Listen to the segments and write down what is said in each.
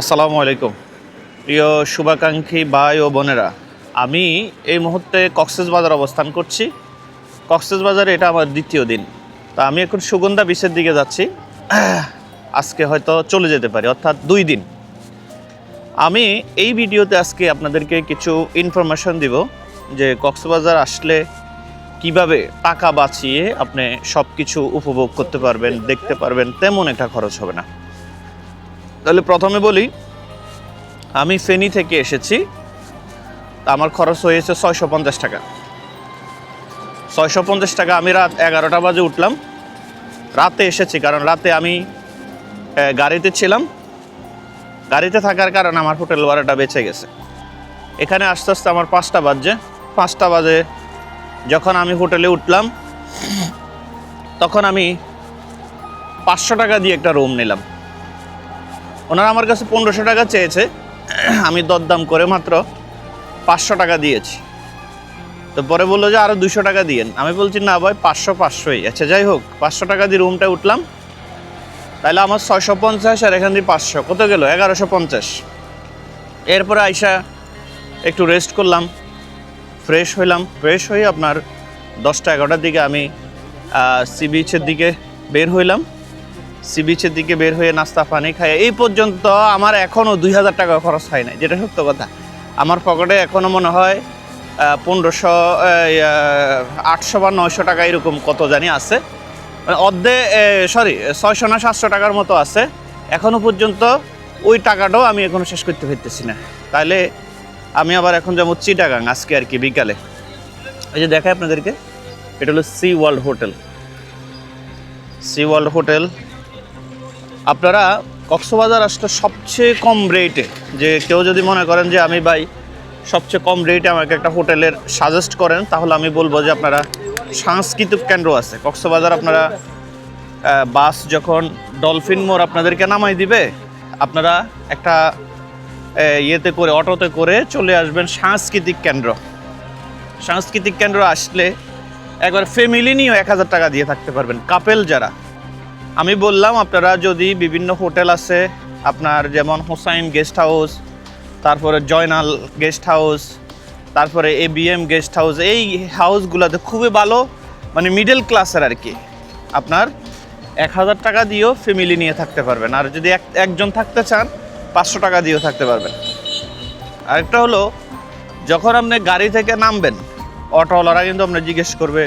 আসসালামু আলাইকুম। প্রিয় শুভাকাঙ্ক্ষী ভাই ও বোনেরা, আমি এই মুহূর্তে কক্সেস বাজার অবস্থান করছি। কক্সেস বাজারে এটা আমার দ্বিতীয় দিন। তা আমি এখন সুগন্ধা বিচের দিকে যাচ্ছি। আজকে হয়তো চলে যেতে পারি, অর্থাৎ দুই দিন। আমি এই ভিডিওতে আজকে আপনাদেরকে কিছু ইনফরমেশন দিব যে কক্সবাজার আসলে কীভাবে টাকা বাঁচিয়ে আপনি সব কিছু উপভোগ করতে পারবেন, দেখতে পারবেন, তেমন একটা খরচ হবে না। তাহলে প্রথমে বলি, আমি ফেনী থেকে এসেছি। আমার খরচ হয়েছে ছয়শো পঞ্চাশ টাকা। ছয়শো পঞ্চাশ টাকা আমি রাত এগারোটা বাজে উঠলাম। রাতে এসেছি, কারণ রাতে আমি গাড়িতে ছিলাম। গাড়িতে থাকার কারণে আমার হোটেল ভাড়াটা বেঁচে গেছে। এখানে আস্তে আস্তে আমার পাঁচটা বাজছে। পাঁচটা বাজে যখন আমি হোটেলে উঠলাম, তখন আমি পাঁচশো টাকা দিয়ে একটা রুম নিলাম। ওনারা আমার কাছে পনেরোশো টাকা চেয়েছে। আমি দরদাম করে মাত্র পাঁচশো টাকা দিয়েছি। তো পরে বলল যে আরও দুশো টাকা দিয়েন। আমি বলছি, না ভাই, পাঁচশো পাঁচশোই। আচ্ছা যাই হোক, পাঁচশো টাকা দিয়ে রুমটা উঠলাম। তাহলে আমার ছয়শো পঞ্চাশ আর এখান দিয়ে পাঁচশো। কত গেলো? এগারোশো পঞ্চাশ। এরপরে আইসা একটু রেস্ট করলাম। ফ্রেশ হইলাম। ফ্রেশ হয়ে আপনার দশটা এগারোটার দিকে আমি সি বিচের দিকে বের হইলাম। সি বিচের দিকে বের হয়ে নাস্তা, পানি খাই এই পর্যন্ত আমার এখনও দুই হাজার টাকা খরচ হয় নাই, যেটা সত্য কথা। আমার পকেটে এখনও মনে হয় পনেরোশো আটশো বা নয়শো টাকা এরকম কত জানি আছে। মানে অর্ধে সরি ছয়শো না সাতশো টাকার মতো আছে। এখনও পর্যন্ত ওই টাকাটাও আমি এখনও শেষ করতে পারতেছি না। তাহলে আমি আবার এখন যাব চিটাগাং আজকে আর কি বিকালে। এই যে দেখায় আপনাদেরকে, এটা হলো Sea World hotel. Sea World hotel আপনারা কক্সবাজার আসলে সবচেয়ে কম রেটে যে কেউ যদি মনে করেন যে আমি ভাই সবচেয়ে কম রেটে আমাকে একটা হোটেলের সাজেস্ট করেন, তাহলে আমি বলব যে আপনারা সাংস্কৃতিক কেন্দ্র আছে। কক্সবাজার আপনারা বাস যখন ডলফিন মোড় আপনাদেরকে নামাই দিবে, আপনারা একটা ইয়েতে করে, অটোতে করে চলে আসবেন সাংস্কৃতিক কেন্দ্র। সাংস্কৃতিক কেন্দ্র আসলে একবার ফ্যামিলি নিয়েও এক হাজার টাকা দিয়ে থাকতে পারবেন। কাপেল যারা আমি বললাম, আপনারা যদি বিভিন্ন হোটেল আছে, আপনার যেমন হোসাইন গেস্ট হাউস, তারপরে জয়নাল গেস্ট হাউস, তারপরে এ বিএম গেস্ট হাউস, এই হাউসগুলোতে খুবই ভালো মানে মিডল ক্লাসের আর কি। আপনার এক হাজার টাকা দিয়েও ফ্যামিলি নিয়ে থাকতে পারবেন, আর যদি এক, একজন থাকতে চান, পাঁচশো টাকা দিয়েও থাকতে পারবেন। আরেকটা হলো, যখন আপনি গাড়ি থেকে নামবেন, অটোওয়ালারা কিন্তু আপনার জিজ্ঞেস করবে,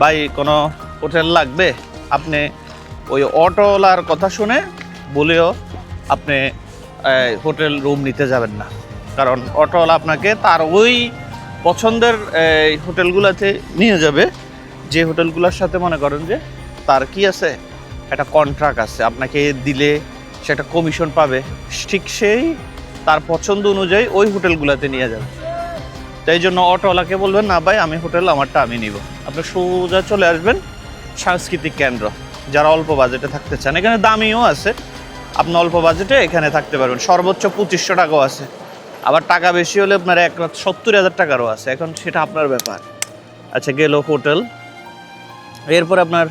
ভাই, কোনো হোটেল লাগবে? আপনি ওই অটোওয়ালার কথা শুনে বলেও আপনি হোটেল রুম নিতে যাবেন না। কারণ অটোওয়ালা আপনাকে তার ওই পছন্দের হোটেলগুলোতে নিয়ে যাবে। যে হোটেলগুলোর সাথে মনে করেন যে তার কি আছে? একটা কন্ট্রাক্ট আছে। আপনাকে দিলে সে একটা কমিশন পাবে। ঠিক সেই তার পছন্দ অনুযায়ী ওই হোটেলগুলোতে নিয়ে যাবে। তাই জন্য অটোওয়ালাকে বলবেন, না ভাই, আমি হোটেল, আমারটা আমি নিব। আপনি সোজা চলে আসবেন সাংস্কৃতিক কেন্দ্র। যারা অল্প বাজেটে থাকতে চান, এখানে দামিও আছে। আপনি অল্প বাজেটে এখানে থাকতে পারবেন। সর্বোচ্চ পঁচিশশো টাকাও আছে। আবার টাকা বেশি হলে আপনার এক লাখ সত্তর হাজার টাকারও আছে। এখন সেটা আপনার ব্যাপার। আচ্ছা গেল হোটেল। এরপর আপনার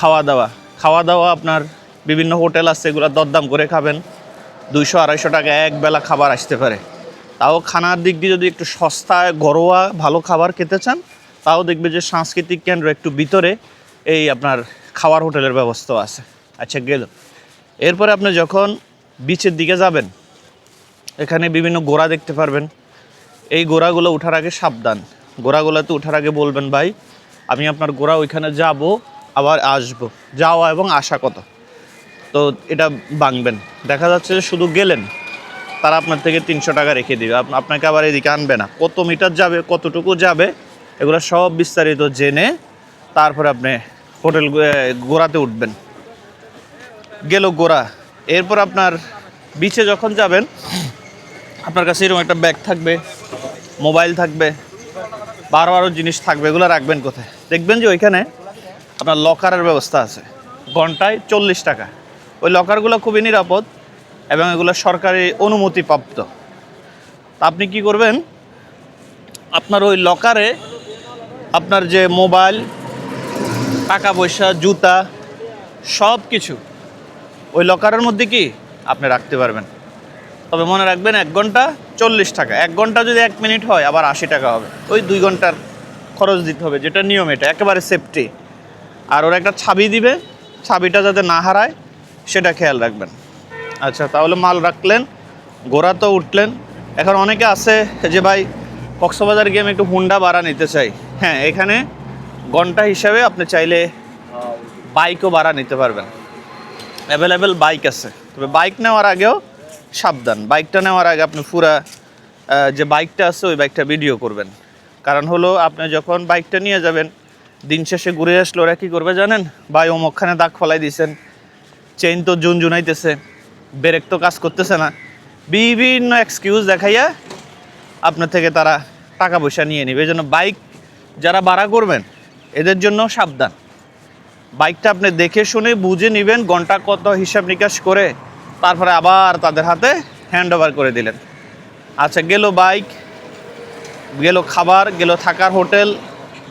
খাওয়া দাওয়া খাওয়া দাওয়া আপনার বিভিন্ন হোটেল আছে, এগুলো দরদাম করে খাবেন। দুইশো, আড়াইশো টাকা এক বেলা খাবার আসতে পারে। তাও খানার দিক দিয়ে যদি একটু সস্তায় ঘরোয়া, ভালো খাবার খেতে চান, তাও দেখবে যে সাংস্কৃতিক কেন্দ্র একটু ভিতরে। এই আপনার খাওয়ার হোটেলের ব্যবস্থা আছে। আচ্ছা গেল এরপরে আপনি যখন বিচের দিকে যাবেন, এখানে বিভিন্ন গোড়া দেখতে পারবেন। এই গোড়াগুলো ওঠার আগে সাবধান। গোড়াগুলোতে ওঠার আগে বলবেন, ভাই, আমি আপনার গোড়া ওইখানে যাব, আবার আসব। যাওয়া এবং আসা কত? তো এটা ভাঙবেন। দেখা যাচ্ছে যে শুধু গেলেন, তারা আপনার থেকে তিনশো টাকা রেখে দেবে। আপনাকে আবার এদিকে আনবে না। কত মিটার যাবে, কতটুকু যাবে, এগুলো সব বিস্তারিত জেনে তারপরে আপনি হোটেল গোড়াতে উঠবেন। গেল গোড়া। এরপর আপনার বিচে যখন যাবেন, আপনার কাছে এরকম একটা ব্যাগ থাকবে মোবাইল থাকবে, বারো বারো জিনিস থাকবে, এগুলো রাখবেন কোথায়? দেখবেন যে ওইখানে আপনার লকারের ব্যবস্থা আছে। ঘন্টায় চল্লিশ টাকা। ওই লকারগুলো খুবই নিরাপদ এবং এগুলো সরকারি অনুমতিপ্রাপ্ত। তা আপনি কি করবেন? আপনার ওই লকারে আপনার যে মোবাইল টাকা পয়সা, জুতা সব কিছু ওই লকারের মধ্যে কি আপনি রাখতে পারবেন। তবে মনে রাখবেন এক ঘণ্টা চল্লিশ টাকা। এক ঘণ্টা যদি এক মিনিট হয়, আবার আশি টাকা হবে। ওই দুই ঘণ্টার খরচ দিতে হবে, যেটা নিয়ম এটা, একেবারে সেফটি আর ওরা একটা ছাবি দিবে, ছাবিটা যাতে না হারায়, সেটা খেয়াল রাখবেন। আচ্ছা তাহলে মাল রাখলেন গোড়া তো উঠলেন। এখন অনেকে আছে যে, ভাই, কক্সবাজার গিয়ে আমি একটু হুন্ডা ভাড়া নিতে চাই। হ্যাঁ এখানে ঘণ্টা হিসাবে আপনি চাইলে বাইকও ভাড়া নিতে পারবেন। অ্যাভেলেবেল বাইক আছে। তবে বাইক নেওয়ার আগেও সাবধান। বাইকটা নেওয়ার আগে আপনি পুরা যে বাইকটা আছে, ওই বাইকটা ভিডিও করবেন। কারণ হলো, আপনি যখন বাইকটা নিয়ে যাবেন, দিন শেষে ঘুরে আসলে ওরা কী করবে জানেন? ভাই অমুকখানে দাগ ফলাই দিয়েছেন চেইন তো জুন জুনাইতেছে। ব্রেক তো কাজ করতেছে না। বিভিন্ন এক্সকিউজ দেখাইয়া আপনার থেকে তারা টাকা পয়সা নিয়ে নেবে। এই জন্য বাইক যারা ভাড়া করবেন এদের জন্য সাবধান। বাইকটা আপনি দেখে শুনে বুঝে নেবেন, ঘণ্টা কত হিসাব নিকাশ করে তারপরে আবার তাদের হাতে হ্যান্ড ওভার করে দিলেন। আচ্ছা গেল বাইক, গেল খাবার, গেল থাকার হোটেল,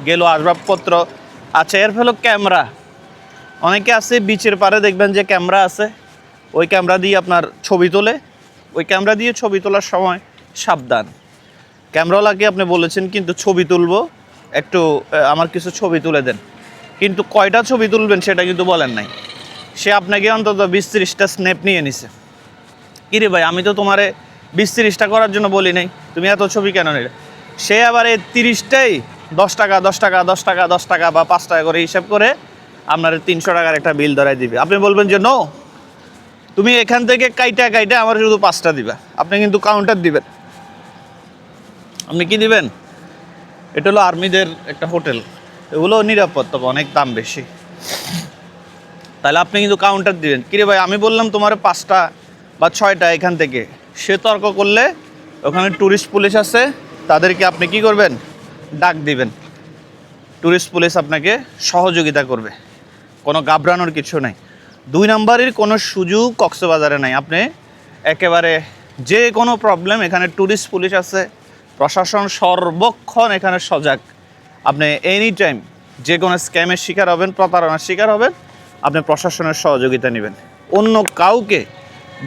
গেল আসবাবপত্র। আচ্ছা এর ফলে ক্যামেরা। অনেকে আছে বিচের পারে, দেখবেন যে ক্যামেরা আছে। ওই ক্যামেরা দিয়ে আপনার ছবি তোলে। ওই ক্যামেরা দিয়ে ছবি তোলার সময় সাবধান। ক্যামেরাওয়ালাকে আপনি বলেছেন, কিন্তু ছবি তুলবো। একটু আমার কিছু ছবি তুলে দেন। কিন্তু কয়টা ছবি তুলবেন সেটা কিন্তু বলেন নাই। সে আপনাকে অন্তত বিশ ত্রিশটা স্ন্যাপ নিয়ে নিছে। কিরে ভাই, আমি তো তোমারে বিশ তিরিশটা করার জন্য বলি নাই। তুমি এত ছবি কেন নিলে? সে আবার এই তিরিশটাই দশ টাকা দশ টাকা দশ টাকা দশ টাকা বা পাঁচ টাকা করে হিসাব করে আপনার তিনশো টাকার একটা বিল ধরাই দিবে। আপনি বলবেন যে, নো, তুমি এখান থেকে কাইটা কাইটা আমার শুধু পাঁচটা দিবা। আপনি কিন্তু কাউন্টার দিবেন। আপনি কি দিবেন? এটা হলো আর্মিদের একটা হোটেল। এগুলো নিরাপদ, তবে অনেক দাম বেশি। তাহলে আপনি কিন্তু কাউন্টার দিবেন। কিরে ভাই, আমি বললাম তোমার পাঁচটা বা ছয়টা এখান থেকে। সে তর্ক করলে ওখানে ট্যুরিস্ট পুলিশ আছে, তাদেরকে আপনি কি করবেন? ডাক দিবেন। ট্যুরিস্ট পুলিশ আপনাকে সহযোগিতা করবে। কোনো ঘাবড়ানোর কিছু নাই। দুই নাম্বারের কোনো সুযোগ কক্সবাজারে নাই। আপনি একেবারে যে কোনো প্রবলেম এখানে ট্যুরিস্ট পুলিশ আছে প্রশাসন সর্বক্ষণ এখানে সজাগ। আপনি এনি টাইম যে কোনো স্ক্যামের শিকার হবেন, প্রতারণার শিকার হবেন, আপনি প্রশাসনের সহযোগিতা নেবেন। অন্য কাউকে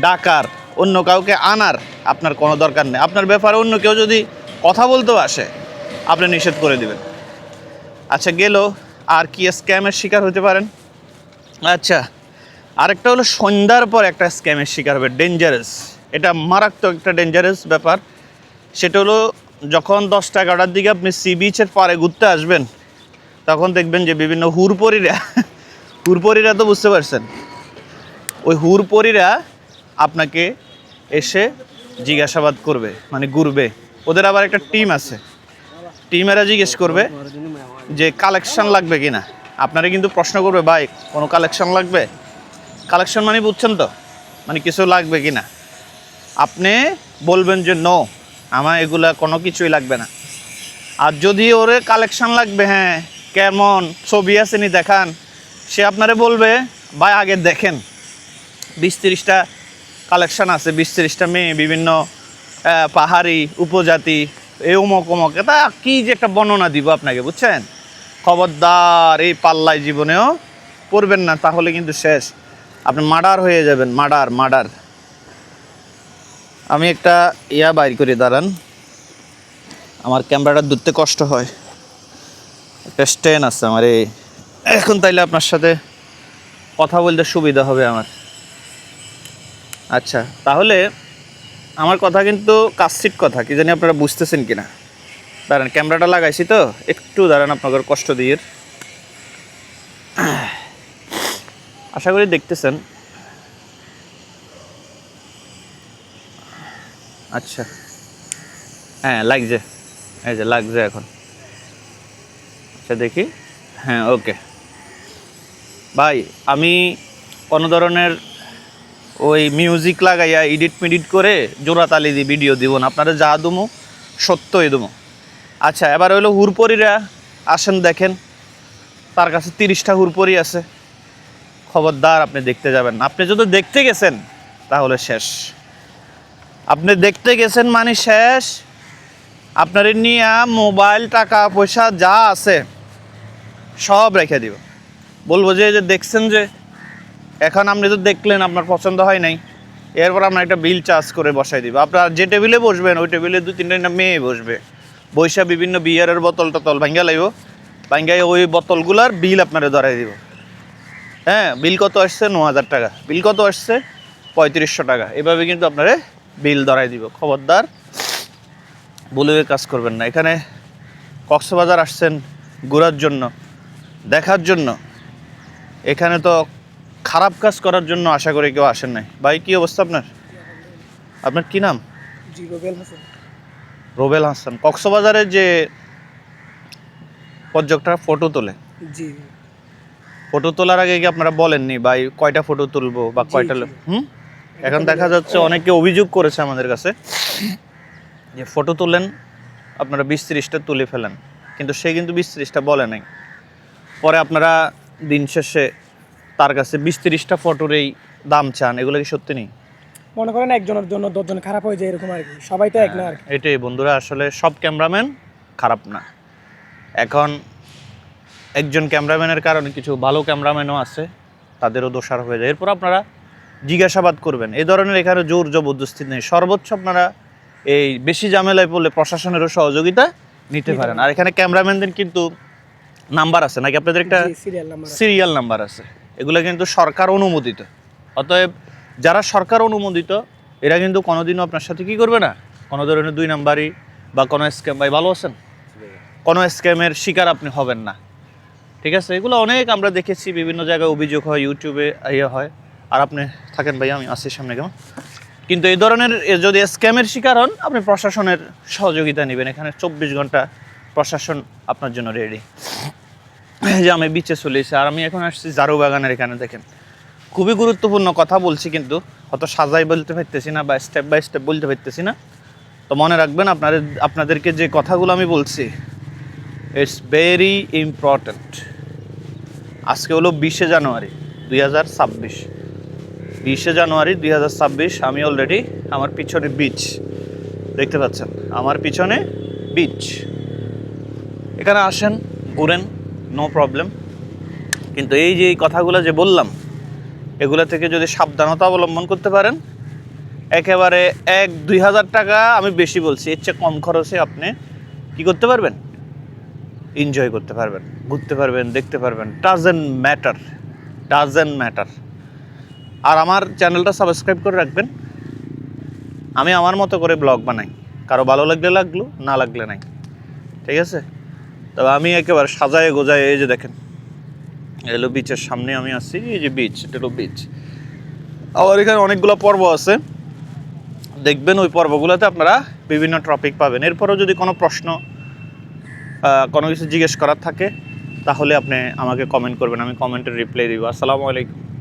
ডাকার, অন্য কাউকে আনার আপনার কোনো দরকার নেই। আপনার ব্যাপারে অন্য কেউ যদি কথা বলতেও আসে, আপনি নিষেধ করে দিবেন। আচ্ছা গেল, আর কি স্ক্যামের শিকার হতে পারেন? আচ্ছা আরেকটা হলো সন্ধ্যার পর একটা স্ক্যামের শিকার হবে ডেঞ্জারাস এটা মারাত্মক একটা ডেঞ্জারাস ব্যাপার। সেটা হলো যখন দশটা এগারোটার দিকে আপনি সি বিচের পাড়ে ঘুরতে আসবেন, তখন দেখবেন যে বিভিন্ন হুরপরিরা হুরপরিরা তো বুঝতে পারছেন। ওই হুরপরিরা আপনাকে এসে জিজ্ঞাসাবাদ করবে মানে ঘুরবে। ওদের আবার একটা টিম আছে। টিমেরা জিজ্ঞেস করবে যে কালেকশন লাগবে কি না আপনারা কিন্তু প্রশ্ন করবে, ভাই, কোনো কালেকশন লাগবে? কালেকশন মানে বুঝছেন তো? মানে কিছু লাগবে কি না আপনি বলবেন যে, নো। আমার এগুলা কোনো কিছুই লাগবে না। আর যদি ওরে কালেকশন লাগবে হ্যাঁ কেমন ছবি আসেনি দেখান, সে আপনারে বলবে, ভাই, আগে দেখেন, বিশ তিরিশটা কালেকশন আছে, বিশ তিরিশটা মেয়ে, বিভিন্ন পাহাড়ি, উপজাতি এই অমক অমক তা কী যে একটা বর্ণনা দিব আপনাকে, বুঝছেন? খবরদার এই পাল্লায় জীবনেও পড়বেন না, তাহলে কিন্তু শেষ। আপনি মার্ডার হয়ে যাবেন, মার্ডার মার্ডার। আমি একটা ইয়া বাইর করে, দাঁড়ান। আমার ক্যামেরাটা ধরতে কষ্ট হয়। একটা স্ট্যান্ড আছে আমার, এই এখন তাইলে আপনার সাথে কথা বলতে সুবিধা হবে আমার। আচ্ছা তাহলে আমার কথা কিন্তু কাচ্ছিট কথা, কি জানি আপনারা বুঝতেছেন কিনা। দাঁড়ান, ক্যামেরাটা লাগাইছি তো, একটু দাঁড়ান আপনাদের কষ্ট দিয়ে। আশা করি দেখতেছেন। আচ্ছা। হ্যাঁ লাগছে। এই যে লাগছে এখন। আচ্ছা দেখি। হ্যাঁ ওকে। ভাই, আমি কোনো ধরনের ওই মিউজিক লাগাইয়া এডিট মিডিট করে জোড়াতালি দিয়ে ভিডিও দিব না। আপনারা যা দুমো, সত্যই দুমো। আচ্ছা এবার হইল হুরপরিরা আসেন, দেখেন। তার কাছে তিরিশটা হুরপরি আছে। খবরদার, আপনি দেখতে যাবেন। আপনি যদি দেখতে গেছেন, তাহলে শেষ। আপনি দেখতে গেছেন মানে শেষ? আপনার নিয়ে মোবাইল, টাকা, পয়সা যা আছে, সব রেখে দিব। বলব যে যে দেখছেন যে, এখন আপনি তো দেখলেন, আপনার পছন্দ হয় নাই। এরপর আমরা একটা বিল চার্জ করে বসাই দিব। আপনার যে টেবিলে বসবেন, ওই টেবিলে দু তিনটা মেয়ে বসবে। বৈশা বিভিন্ন বিয়ারের বোতল টতল ভাঙ্গা লাগব ভাঙ্গাই ওই বোতলগুলার বিল আপনারা ধরাই দিব। হ্যাঁ বিল কত আসছে? ন হাজার টাকা। বিল কত আসছে? পঁয়ত্রিশশো টাকা। এভাবে কিন্তু আপনারা বিল ধরাই দিব। খবরদার বলে কাজ করবেন না। এখানে কক্সবাজার আসছেন ঘোরার জন্য দেখার জন্য। এখানে তো খারাপ কাজ করার জন্য আশা করি কেউ আসেন নাই। ভাই কি অবস্থা আপনার? আপনার কি নাম? রুবেল রোবেল হাসান। কক্সবাজারের যে পর্যটকরা ফটো তোলে। জি। ফটো তোলার আগে কি আপনারা বলেননি ভাই কয়টা ফটো তুলবো বা কয়টা। হুম? এখন দেখা যাচ্ছে অনেকে অভিযোগ করেছে আমাদের কাছে যে ফটো তুলেন আপনারা বিশ ত্রিশটা তুলে ফেলেন। কিন্তু সে কিন্তু বিশ ত্রিশটা বলে নাই। পরে আপনারা দিন শেষে তার কাছে বিশ ত্রিশটা ফটোর এই দাম চান এগুলো কি সত্যি নেই? মনে করেন একজনের জন্য দশজন খারাপ হয়ে যায় এরকম আর কি। সবাই তো এক না আর কি। এটাই বন্ধুরা আসলে সব ক্যামেরাম্যান খারাপ না। এখন একজন ক্যামেরাম্যানের কারণে কিছু ভালো ক্যামেরাম্যানও আছে তাদেরও দোষার হয়ে যায়। এরপর আপনারা জিজ্ঞাসাবাদ করবেন। এই ধরনের এখানে জোর জবরদস্তি নেই। সর্বোচ্চ আপনারা এই বেশি ঝামেলায় পড়লে প্রশাসনেরও সহযোগিতা নিতে পারেন। আর এখানে ক্যামেরাম্যানদের কিন্তু নাম্বার আছে। নাকি আপনাদের একটা সিরিয়াল নাম্বার সিরিয়াল নাম্বার আছে। এগুলো কিন্তু সরকার অনুমোদিত। অতএব যারা সরকার অনুমোদিত এরা কিন্তু কোনোদিনও আপনার সাথে কি করবে না? কোনো ধরনের দুই নাম্বারই বা কোনো স্ক্যাম ভাই ভালো আছেন? কোনো স্ক্যামের শিকার আপনি হবেন না। ঠিক আছে? এগুলো অনেক আমরা দেখেছি। বিভিন্ন জায়গায় অভিযোগ হয় ইউটিউবে ইয়ে হয়। আর আপনি থাকেন ভাই, আমি আসি সামনে, কেমন? কিন্তু এই ধরনের যদি স্ক্যামের শিকার হন, আপনি প্রশাসনের সহযোগিতা নেবেন। এখানে চব্বিশ ঘণ্টা প্রশাসন আপনার জন্য রেডি যে আমি বিচে চলে এসেছি, আর আমি এখন আসছি জারু বাগানের এখানে, দেখেন। খুবই গুরুত্বপূর্ণ কথা বলছি কিন্তু, অত সাজাই বলতে পারতেছি না বা স্টেপ বাই স্টেপ বলতে পারতেছি না। তো মনে রাখবেন আপনাদের আপনাদেরকে যে কথাগুলো আমি বলছি ইটস ভেরি ইম্পর্ট্যান্ট আজকে হলো বিশে জানুয়ারি, দুই হাজার ছাব্বিশ। বিশে জানুয়ারি দুই হাজার ছাব্বিশ, আমি অলরেডি আমার পিছনে বিচ দেখতে পাচ্ছেন। আমার পিছনে বিচ এখানে আসেন, ঘুরেন নো প্রবলেম কিন্তু এই যে এই কথাগুলো যে বললাম, এগুলো থেকে যদি সাবধানতা অবলম্বন করতে পারেন, একেবারে এক দুই হাজার টাকা আমি বেশি বলছি, এর চেয়ে কম খরচে আপনি কি করতে পারবেন? এনজয় করতে পারবেন, ঘুরতে পারবেন, দেখতে পারবেন। ডাজেন ম্যাটার ডাজেন ম্যাটার আর আমার চ্যানেলটা সাবস্ক্রাইব করে রাখবেন। আমি আমার মতো করে ব্লগ বানাই। কারও ভালো লাগলে লাগল, না লাগলে নাই। ঠিক আছে? তবে আমি একেবারে সাজায় গোজায় এই যে দেখেন এলো বিচের সামনে আমি আসছি এই যে বিচ এটা বিচ আবার এখানে অনেকগুলো পর্ব আছে। দেখবেন ওই পর্বগুলোতে আপনারা বিভিন্ন টপিক পাবেন। এরপরেও যদি কোনো প্রশ্ন কোনো কিছু জিজ্ঞেস করার থাকে, তাহলে আপনি আমাকে কমেন্ট করবেন, আমি কমেন্টের রিপ্লাই দিব। আসসালামু আলাইকুম।